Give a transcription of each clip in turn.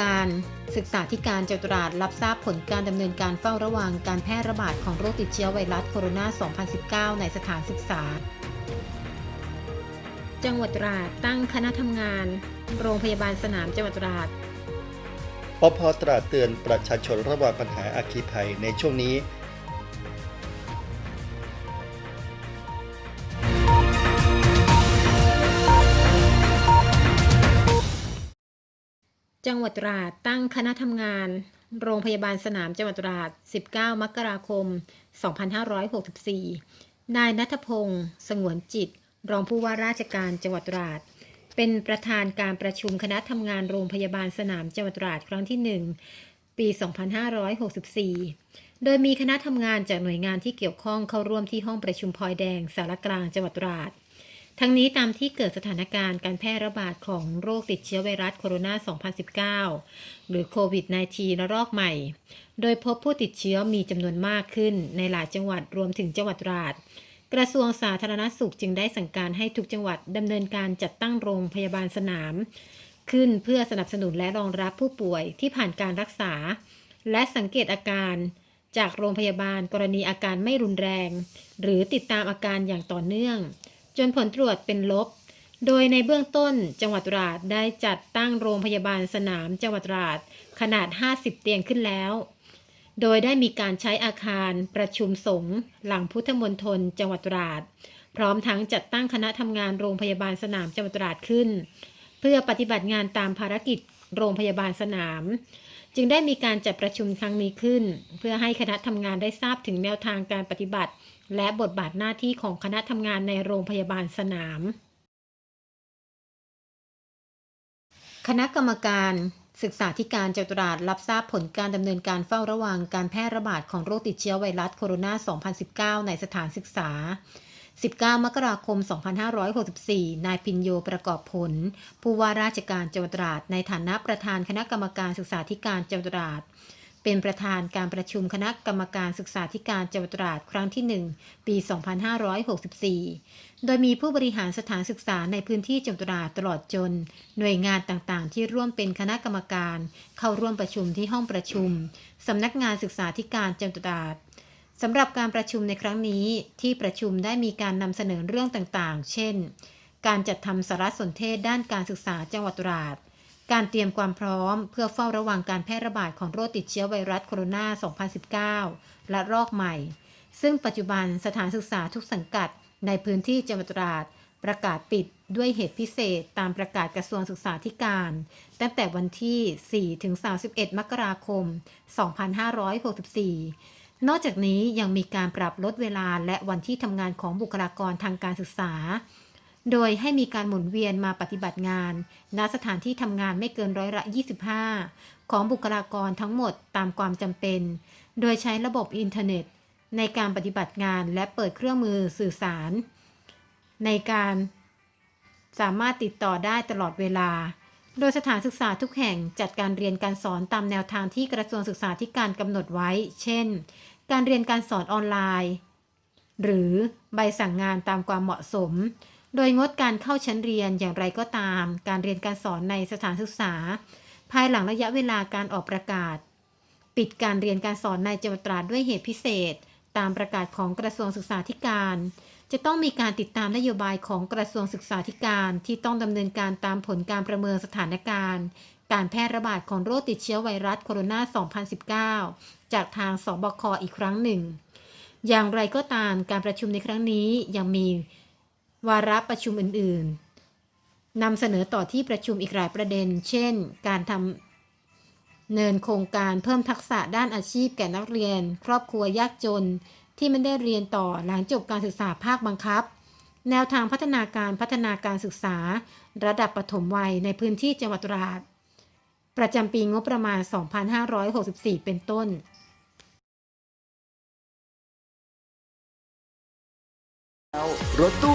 การศึกษาธิการจังหวัดตราดรับทราบผลการดำเนินการเฝ้าระวังการแพร่ระบาดของโรคติดเชื้อไวรัสโคโรนา 2019 ในสถานศึกษา จังหวัดตราดตั้งคณะทำงาน โรงพยาบาลสนามจังหวัดตราดปพตราดเตือนประชาชนระวังปัญหาอาคีภัยในช่วงนี้ จังหวัดตราดตั้งคณะทำงาน โรงพยาบาลสนามจังหวัดตราด 19 มกราคม 2564 นายนัทพงศ์สงวนจิต รองผู้ว่าราชการจังหวัดตราด เป็นประธานการประชุมคณะทำงานโรงพยาบาลสนามจังหวัดตราดครั้งที่ 1 ปี 2564 โดยมีคณะทำงานจากหน่วยงานที่เกี่ยวข้องเข้าร่วมที่ห้องประชุมพลอยแดงสารกลางจังหวัดตราด ทั้งนี้ตามที่เกิดสถานการณ์การแพร่ระบาดของโรคติดเชื้อไวรัสโคโรนา 2019 หรือโควิด -19 ระลอกใหม่ โดยพบผู้ติดเชื้อมีจำนวนมากขึ้นในหลายจังหวัดรวมถึงจังหวัดตราด กระทรวงสาธารณสุขจึงได้สั่งการให้ทุกจังหวัดดำเนินการจัดตั้งโรงพยาบาลสนาม ขึ้นเพื่อสนับสนุนและรองรับผู้ป่วยที่ผ่านการรักษา และสังเกตอาการจากโรงพยาบาลกรณีอาการไม่รุนแรง หรือติดตามอาการอย่างต่อเนื่อง จนผลตรวจเป็นลบ โดยในเบื้องต้นจังหวัดตราดได้จัดตั้งโรงพยาบาลสนามจังหวัดตราดขนาด 50 เตียงขึ้นแล้ว โดยได้มีการใช้อาคารประชุมสงฆ์หลังพุทธมณฑลจังหวัดตราด พร้อมทั้งจัดตั้งคณะทำงานโรงพยาบาลสนามจังหวัดตราดขึ้น เพื่อปฏิบัติงานตามภารกิจโรงพยาบาลสนาม จึงได้มีการจัดประชุมครั้งนี้ขึ้น เพื่อให้คณะทำงานได้ทราบถึงแนวทางการปฏิบัติ และบทบาทหน้าที่ของคณะทำงานในโรงพยาบาลสนาม คณะกรรมการศึกษาธิการจังหวัดตราดรับทราบผลการดำเนินการเฝ้าระวังการแพร่ระบาดของโรคติดเชื้อไวรัสโคโรนา 2019 ในสถานศึกษา 19 มกราคม 2564 นายพินโยประกอบผล ผู้ว่าราชการจังหวัดตราดในฐานะประธานคณะกรรมการศึกษาธิการจังหวัดตราด เป็นประธานการประชุมคณะกรรมการศึกษาธิการจังหวัดตราดครั้งที่ 1 ปี 2564 โดยมีผู้บริหารสถานศึกษาในพื้นที่จังหวัดตราดตลอดจน หน่วยงานต่างๆ ที่ร่วมเป็นคณะกรรมการ เข้าร่วมประชุมที่ห้องประชุมสำนักงานศึกษาธิการจังหวัดตราดสำหรับการประชุมในครั้งนี้ที่ประชุมได้มีการนำเสนอเรื่องต่างๆ เช่น การจัดทำสารสนเทศด้านการศึกษาจังหวัดตราด การเตรียมความพร้อมเพื่อเฝ้าระวังการแพร่ระบาดของโรคติดเชื้อไวรัสโคโรนา 2019 และรอกใหม่ ซึ่งปัจจุบันสถานศึกษาทุกสังกัดในพื้นที่จังหวัดตราดประกาศปิดด้วยเหตุพิเศษตามประกาศกระทรวงศึกษาธิการ ตั้งแต่วันที่ 4 ถึง 31 มกราคม 2564 นอกจากนี้ยังมีการปรับลดเวลาและวันที่ทำงานของบุคลากรทางการศึกษา โดยให้มีการหมุนเวียนมาปฏิบัติงาน ณ สถานที่ทำงานไม่เกินร้อยละ 25 ของบุคลากรทั้งหมดตามความจำเป็น โดยใช้ระบบอินเทอร์เน็ต ในการปฏิบัติงานและเปิดเครื่องมือสื่อสาร ในการสามารถติดต่อได้ตลอดเวลา โดยสถานศึกษาทุกแห่งจัดการเรียนการสอนตามแนวทางที่กระทรวงศึกษาธิการกำหนดไว้ เช่น การเรียนการสอนออนไลน์ หรือใบสั่งงานตามความเหมาะสม โดยงดการเข้าชั้นเรียนอย่างไรก็ตาม การเรียนการสอนในสถานศึกษา ภายหลังระยะเวลาการออกประกาศ ปิดการเรียนการสอนในจังหวัดตราดด้วยเหตุพิเศษ ตามประกาศของกระทรวงศึกษาธิการ จะต้องมีการติดตามนโยบายของกระทรวงศึกษาธิการ ที่ต้องดำเนินการตามผลการประเมินสถานการณ์ การแพร่ระบาดของโรคติดเชื้อไวรัสโคโรนา 2019 จากทางสบคอีกครั้งหนึ่ง อย่างไรก็ตามการประชุมในครั้งนี้ยังมี วาระประชุมอื่น ๆนำเสนอต่อที่ประชุมอีกหลายประเด็น เช่น การทำเนินโครงการเพิ่มทักษะด้านอาชีพแก่นักเรียน ครอบครัวยากจนที่ไม่ได้เรียนต่อหลังจบการศึกษาภาคบังคับ แนวทางพัฒนาการพัฒนาการศึกษา ระดับปฐมวัยในพื้นที่จังหวัดตราดประจำปีงบประมาณ 2564 เป็นต้นรถตู้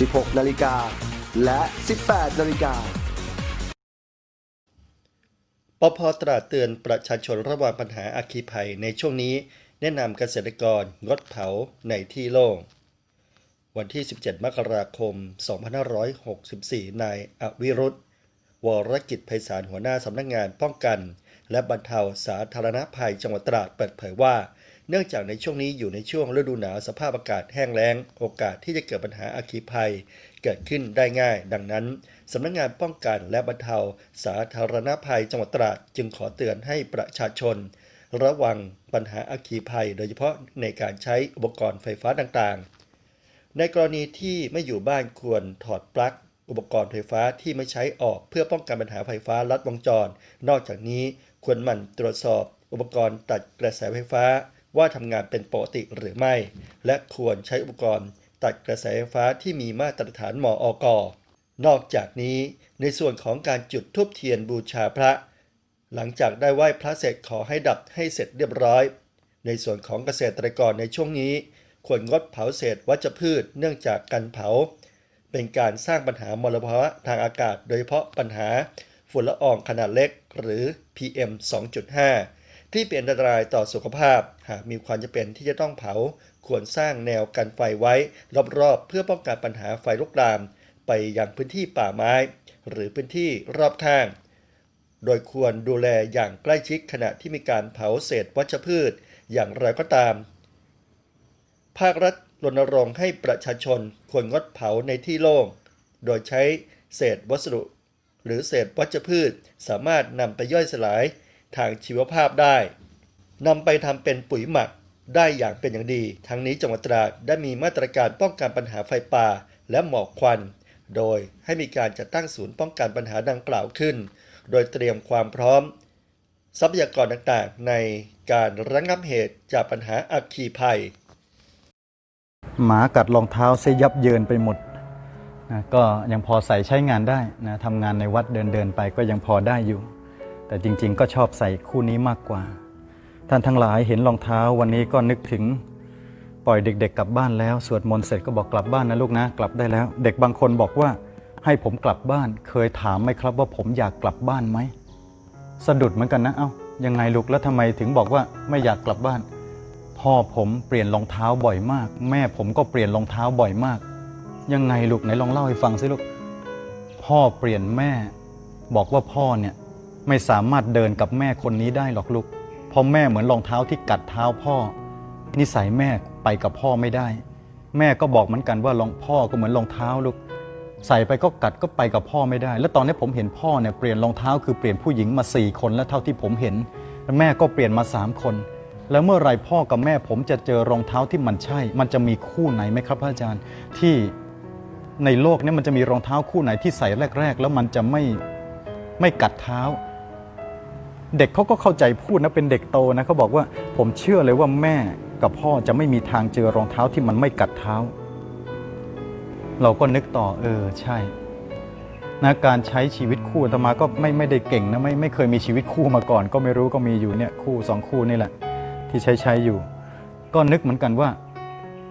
16 นาฬิกา และ 18 นาฬิกาปพตราเตือนประชาชนระวังปัญหาอัคคีภัยในช่วงนี้ แนะนำเกษตรกรงดเผาในที่โล่ง วันที่ 17 มกราคม 2564 นายอวิรุธวรกิจไพศาลหัวหน้าสำนักงานป้องกัน และบรรเทาสาธารณภัยจังหวัดตราดเปิดเผยว่า เนื่องจากในช่วงนี้อยู่ในช่วงฤดูหนาวสภาพอากาศแห้งแล้ง โอกาสที่จะเกิดปัญหาอัคคีภัย เกิดขึ้นได้ง่าย ดังนั้นสำนักงานป้องกันและบรรเทา สาธารณภัยจังหวัดตราดจึงขอเตือนให้ประชาชน ระวังปัญหาอัคคีภัย โดยเฉพาะในการใช้อุปกรณ์ไฟฟ้าต่างๆ ในกรณีที่ไม่อยู่บ้านควรถอดปลั๊กอุปกรณ์ไฟฟ้าที่ไม่ใช้ออกเพื่อป้องกันปัญหาไฟฟ้าลัดวงจร นอกจากนี้ควรหมั่นตรวจสอบ อุปกรณ์ตัดกระแสไฟฟ้า ว่าทำงานเป็นปกติหรือไม่ และควรใช้อุปกรณ์ตัดกระแสไฟฟ้าที่มีมาตรฐานมออกนอกจากนี้ในส่วนของการจุดธูปเทียนบูชาพระ หลังจากได้ไหว้พระเสร็จขอให้ดับให้เสร็จเรียบร้อย ในส่วนของเกษตรกรในช่วงนี้ ควรงดเผาเศษวัชพืชเนื่องจากการเผา เป็นการสร้างปัญหามลภาวะทางอากาศ โดยเฉพาะปัญหาฝุ่นละอองขนาดเล็กหรือ PM 2.5 ที่เป็นอันตรายต่อสุขภาพ หากมีความจำเป็นที่จะต้องเผา ควรสร้างแนวกันไฟไว้รอบๆ เพื่อป้องกันปัญหาไฟลุกลาม ไปยังพื้นที่ป่าไม้ หรือพื้นที่รอบข้าง โดยควรดูแลอย่างใกล้ชิดขณะที่มีการเผาเศษวัชพืช อย่างไรก็ตาม ภาครัฐรณรงค์ให้ประชาชนควรงดเผาในที่โล่ง โดยใช้เศษวัสดุ หรือเศษวัชพืช สามารถนำไปย่อยสลาย ทางชีวภาพได้นำไปทำเป็นปุ๋ยหมักได้อย่างเป็นอย่างดี ทั้งนี้จังหวัดตราดได้มีมาตรการป้องกันปัญหาไฟป่าและหมอกควัน โดยให้มีการจัดตั้งศูนย์ป้องกันปัญหาดังกล่าวขึ้น โดยเตรียมความพร้อม ทรัพยากรต่างๆ ในการระงับเหตุจากปัญหาอัคคีภัย หมากัดรองเท้าเสยยับเยินไปหมดนะก็ยังพอใส่ใช้งานได้นะทำงานในวัดเดินเดินๆไปก็ยังพอได้อยู่ แต่จริงๆ ก็ชอบใส่คู่นี้มากกว่า ท่านทั้งหลายเห็นรองเท้าวันนี้ก็นึกถึง ปล่อยเด็กๆ กลับบ้านแล้วสวดมนต์เสร็จก็บอกกลับบ้านนะลูกนะ กลับได้แล้ว เด็กบางคนบอกว่าให้ผมกลับบ้าน เคยถามไหมครับว่าผมอยากกลับบ้านไหมสะดุดเหมือนกันนะเอ้ายังไงลูกแล้วทำไมถึงบอกว่าไม่อยากกลับบ้าน พ่อผมเปลี่ยนรองเท้าบ่อยมาก แม่ผมก็เปลี่ยนรองเท้าบ่อยมาก ยังไงลูกไหนลองเล่าให้ฟังสิลูกพ่อเปลี่ยนแม่ บอกว่าพ่อเนี่ย ไม่สามารถเดินกับแม่คนนี้ได้หรอกลูกเพราะแม่เหมือนรองเท้าที่กัดเท้าพ่อ นิสัยแม่ไปกับพ่อไม่ได้ แม่ก็บอกเหมือนกันว่ารองพ่อก็เหมือนรองเท้าลูก ใส่ไปก็กัดก็ไปกับพ่อไม่ได้ แล้วตอนนี้ผมเห็นพ่อเนี่ยเปลี่ยนรองเท้าคือเปลี่ยนผู้หญิงมาสี่คนแล้วเท่าที่ผมเห็นแล้วแม่ก็เปลี่ยนมาสามคน แล้วเมื่อไรพ่อกับแม่ผมจะเจอรองเท้าที่มันใช่ มันจะมีคู่ไหนไหมครับพระอาจารย์ที่ในโลกนี้มันจะมีรองเท้าคู่ไหนที่ใส่แรก ๆ แล้วมันจะไม่ไม่กัดเท้า เด็กเขาก็เข้าใจพูดนะเป็นเด็กโตนะเขาบอกว่าผมเชื่อเลยว่าแม่กับพ่อจะไม่มีทางเจอรองเท้าที่มันไม่กัดเท้า เราก็นึกต่อเออใช่นะการใช้ชีวิตคู่อาตมาก็ไม่ไม่ได้เก่งนะไม่ไม่เคยมีชีวิตคู่มาก่อน ก็ไม่รู้ก็มีอยู่เนี่ยคู่สองคู่นี่แหละ ที่ใช้ใช้อยู่ ก็นึกเหมือนกันว่า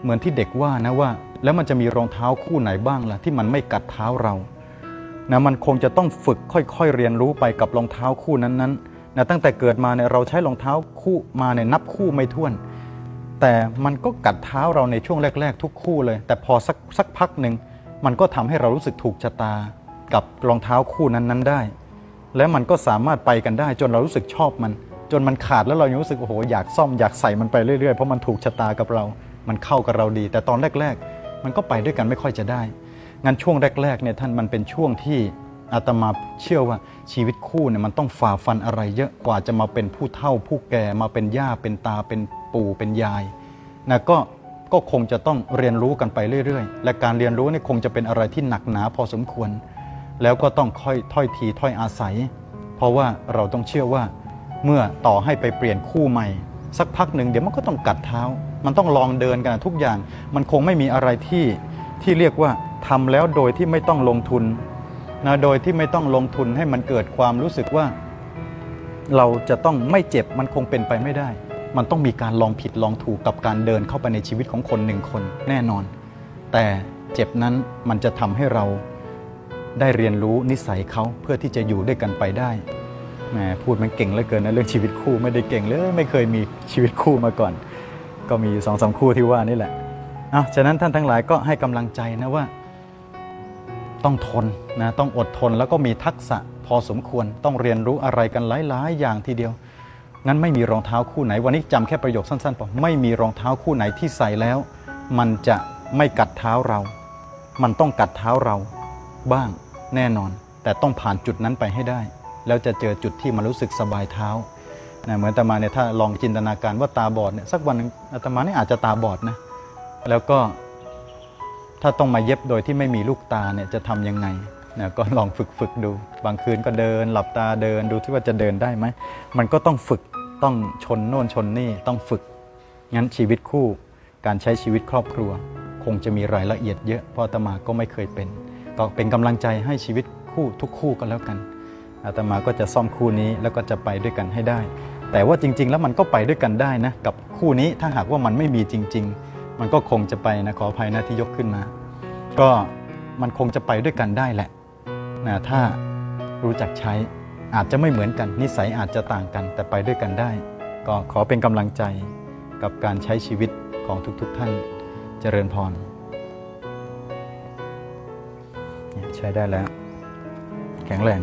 เหมือนที่เด็กว่านะว่า แล้วมันจะมีรองเท้าคู่ไหนบ้างล่ะที่มันไม่กัดเท้าเรานะมันคงจะต้องฝึกค่อยๆเรียนรู้ไปกับรองเท้าคู่นั้นๆ นะตั้งแต่เกิดมาเนี่ยเราใช้รองเท้าคู่มาเนี่ยนับคู่ไม่ถ้วน แต่มันก็กัดเท้าเราในช่วงแรก ๆ ทุกคู่เลย แต่พอสักสักพักหนึ่งมันก็ทำให้เรารู้สึกถูกชะตากับรองเท้าคู่นั้นๆได้ และมันก็สามารถไปกันได้ จนเรารู้สึกชอบมัน จนมันขาดแล้วเรายังรู้สึกโอ้โหอยากซ่อมอยากใส่มันไปเรื่อยๆเพราะมันถูกชะตากับเรา มันเข้ากับเราดี แต่ตอนแรก ๆ มันก็ไปด้วยกันไม่ค่อยจะได้งั้นช่วงแรกๆเนี่ยท่านมันเป็นช่วงที่ อาตมาเชื่อว่าชีวิตคู่เนี่ยมันต้องฝ่าฟันอะไรเยอะกว่าจะมาเป็นผู้เฒ่าผู้แก่มาเป็นย่าเป็นตาเป็นปู่เป็นยายนะก็ก็คงจะต้องเรียนรู้กันไปเรื่อยๆ และการเรียนรู้เนี่ยคงจะเป็นอะไรที่หนักหนาพอสมควร แล้วก็ต้องค่อยถ้อยทีถ้อยอาศัย เพราะว่าเราต้องเชื่อว่า เมื่อต่อให้ไปเปลี่ยนคู่ใหม่ สักพักหนึ่งเดี๋ยวมันก็ต้องกัดเท้า มันต้องลองเดินกันทุกอย่าง มันคงไม่มีอะไรที่ที่เรียกว่าทำแล้วโดยที่ไม่ต้องลงทุน นะโดยที่ไม่ต้องลงทุนให้มันเกิดความรู้สึกว่า เราจะต้องไม่เจ็บมันคงเป็นไปไม่ได้ มันต้องมีการลองผิดลองถูกกับการเดินเข้าไปในชีวิตของคนหนึ่งคนแน่นอน แต่เจ็บนั้นมันจะทำให้เราได้เรียนรู้นิสัยเขาเพื่อที่จะอยู่ด้วยกันไปได้แหมพูดมันเก่งเหลือเกินนะเรื่องชีวิตคู่ไม่ได้เก่งเลยไม่เคยมีชีวิตคู่มาก่อน ก็มีสองสามคู่ที่ว่านี่แหละอะฉะนั้นท่านทั้งหลายก็ให้กำลังใจนะว่า ต้องทนนะต้องอดทนแล้วก็มีทักษะพอสมควรต้องเรียนรู้อะไรกันหลาย ๆ อย่างทีเดียว งั้นไม่มีรองเท้าคู่ไหน วันนี้จำแค่ประโยคสั้นๆพอไม่มีรองเท้าคู่ไหนที่ใส่แล้ว มันจะไม่กัดเท้าเรา มันต้องกัดเท้าเราบ้างแน่นอน แต่ต้องผ่านจุดนั้นไปให้ได้ แล้วจะเจอจุดที่มันรู้สึกสบายเท้านะเหมือนอาตมาเนี่ยถ้าลองจินตนาการว่าตาบอดเนี่ยสักวันนึงอาตมาเนี่ยอาจจะตาบอดนะแล้วก็ ถ้าต้องมาเย็บโดยที่ไม่มีลูกตาเนี่ยจะทำยังไงนะก็ลองฝึกฝึกดู บางคืนก็เดิน หลับตาเดินดูที่ว่าจะเดินได้ไหม มันก็ต้องฝึกต้องชนโน่นชนนี่ต้องฝึก งั้นชีวิตคู่ การใช้ชีวิตครอบครัว คงจะมีรายละเอียดเยอะเพราะอาตมาก็ไม่เคยเป็น ก็เป็นกำลังใจให้ชีวิตคู่ทุกคู่ก็แล้วกันอาตมาก็จะซ่อมคู่นี้แล้วก็จะไปด้วยกันให้ได้ แต่ว่าจริง ๆ แล้วมันก็ไปด้วยกันได้นะกับคู่นี้ถ้าหากว่ามันไม่มีจริง ๆ มันก็คงจะไปนะขออภัยนะที่ยกขึ้นมา ก็มันคงจะไปด้วยกันได้แหละนะถ้ารู้จักใช้อาจจะไม่เหมือนกัน นิสัยอาจจะต่างกันแต่ไปด้วยกันได้ ก็ขอเป็นกำลังใจกับการใช้ชีวิตของทุกๆทท่านเจริญพรใช้ได้แล้ว แข็งแรง